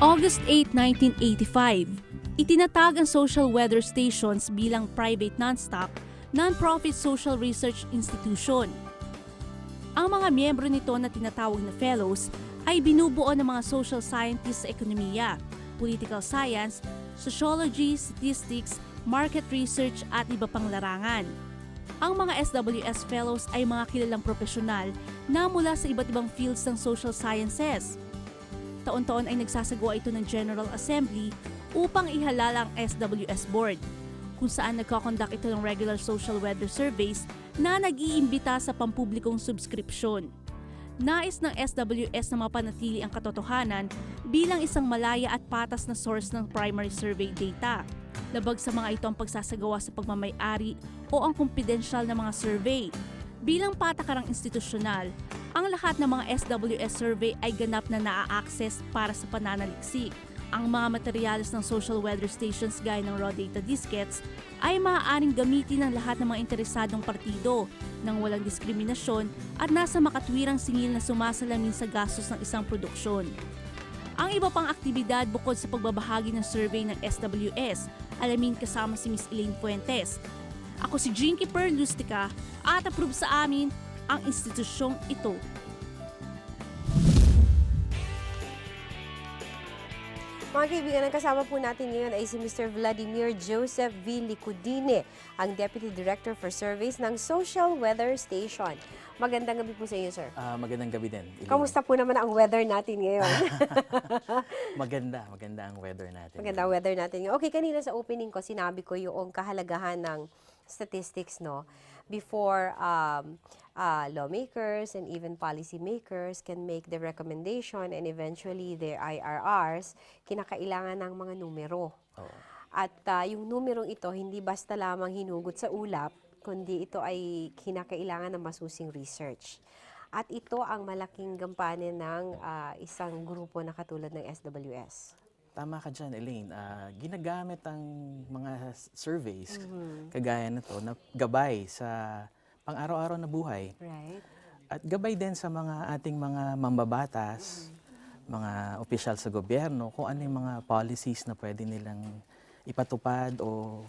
August 8, 1985, itinatag ang social weather stations bilang private non-stock, non-profit social research institution. Ang mga miyembro nito na tinatawag na fellows ay binubuo ng mga social scientists sa ekonomiya, political science, sociology, statistics, market research at iba pang larangan. Ang mga SWS fellows ay mga kilalang profesional na mula sa iba't ibang fields ng social sciences. Taon-taon ay nagsasagawa ito ng General Assembly upang ihalal ang SWS Board, kung saan nagkakondak ito ng regular social weather surveys na nag-iimbita sa pampublikong subskripsyon. Nais ng SWS na mapanatili ang katotohanan bilang isang malaya at patas na source ng primary survey data. Labag sa mga ito ang pagsasagawa sa pagmamayari o ang kumpidensyal na mga survey. Bilang patakarang institusyonal, ang lahat ng mga SWS survey ay ganap na naa-access para sa pananaliksik. Ang mga materyales ng social weather stations gaya ng raw data diskettes ay maaaring gamitin ng lahat ng mga interesadong partido nang walang diskriminasyon at nasa makatwirang singil na sumasalamin sa gastos ng isang produksyon. Ang iba pang aktibidad bukod sa pagbabahagi ng survey ng SWS, alamin kasama si Ms. Elaine Fuentes. Ako si Jinky Perlustica at approve sa amin ang institusyong ito. Mga kaibigan, ang kasama po natin ngayon ay si Mr. Vladimir Joseph V. Licudine, ang Deputy Director for Surveys ng Social Weather Station. Magandang gabi po sa iyo, sir. Ah, magandang gabi din. Eileen. Kamusta po naman ang weather natin ngayon? maganda, maganda ang weather natin. Maganda ang weather natin. Okay, kanina sa opening ko, sinabi ko yung kahalagahan ng statistics, no? Before um, uh, lawmakers and even policymakers can make the recommendation and eventually their IRRs, kinakailangan ng mga numero. Oo. At ah, yung numerong ito, hindi basta lamang hinugot sa ulap, kundi ito ay kinakailangan ng masusing research. At ito ang malaking gampanin ng ah, isang grupo na katulad ng SWS. Tama ka dyan, Elaine. Ah, ginagamit ang mga surveys, Mm-hmm. kagaya na to, na gabay sa pang-araw-araw na buhay. Right? At gabay din sa mga ating mga mambabatas, mga opisyal sa gobyerno, kung ano yung mga policies na pwede nilang ipatupad o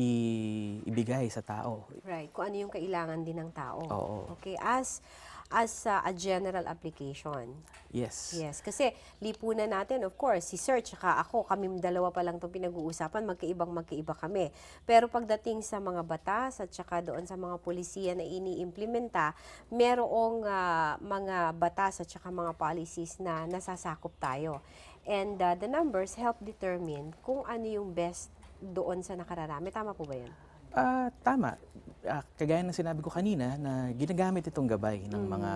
i- ibigay sa tao. Right. Kung ano yung kailangan din ng tao. Oo. Okay. As as ah, a general application. Yes. Yes. Kasi lipunan natin, of course, si Sir tsaka ako, kami dalawa pa lang itong pinag-uusapan, magkaibang magkaiba kami. Pero pagdating sa mga batas at tsaka doon sa mga polisiya na iniimplementa, merong ah, mga batas at tsaka mga policies na nasasakop tayo. And ah, the numbers help determine kung ano yung best doon sa nakararami. Tama po ba yan? Ah, tama. Ah, kagaya ng sinabi ko kanina na ginagamit itong gabay ng mga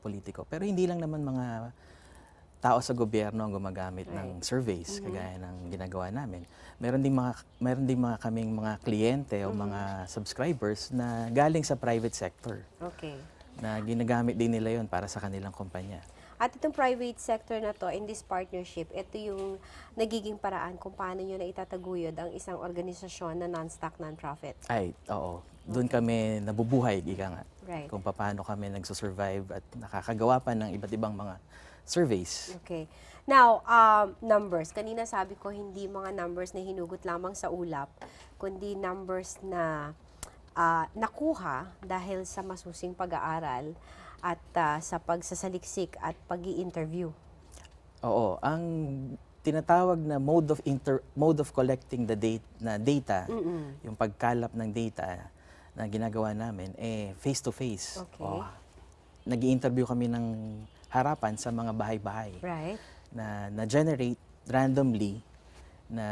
politiko. Pero hindi lang naman mga tao sa gobyerno ang gumagamit ng surveys kagaya ng ginagawa namin. Meron din mga meron din mga kaming mga kliyente o mga subscribers na galing sa private sector Okay. na ginagamit din nila 'yon para sa kanilang kumpanya. At itong private sector na to, in this partnership, ito yung nagiging paraan kung paano nyo na itataguyod ang isang organisasyon na non-stock, non-profit. Ay, oo. Doon kami nabubuhay, ika nga. Right. Kung paano kami nagsusurvive at nakakagawa pa ng iba't ibang mga surveys. Okay. Now, um, numbers. Kanina sabi ko, hindi mga numbers na hinugot lamang sa ulap, kundi numbers na ah, nakuha dahil sa masusing pag-aaral at ah, sa pagsasaliksik at pag interview Oo, ang tinatawag na mode of inter mode of collecting the data na data, yung pagkalap ng data na ginagawa namin eh face to face. Okay. Nag-i-interview kami ng harapan sa mga bahay-bahay Right? na na-generate randomly na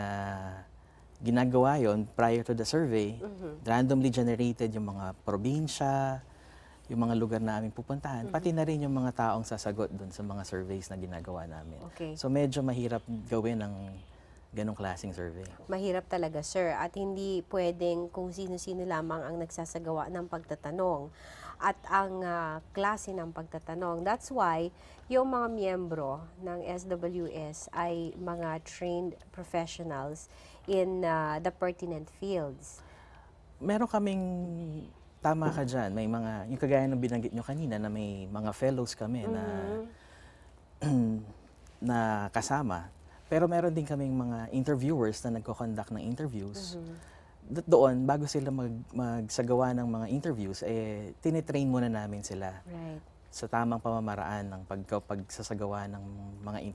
ginagawa yon prior to the survey. Randomly generated yung mga probinsya, yung mga lugar na aming pupuntahan, pati na rin yung mga taong sasagot doon sa mga surveys na ginagawa namin. Okay. So medyo mahirap gawin ng ganong klaseng survey. Mahirap talaga, sir. At hindi pwedeng kung sino-sino lamang ang nagsasagawa ng pagtatanong at ang ah, klase ng pagtatanong. That's why yung mga miyembro ng SWS ay mga trained professionals in ah, the pertinent fields. Meron kaming tama ka dyan. May mga, yung kagaya ng binanggit nyo kanina na may mga fellows kami na na kasama. Pero meron din kaming mga interviewers na nagko-conduct ng interviews. Mhm. Do- Doon, bago sila mag, magsagawa ng mga interviews, eh, tinitrain muna namin sila Right. sa tamang pamamaraan ng pagka, pagsasagawa ng mga interviews.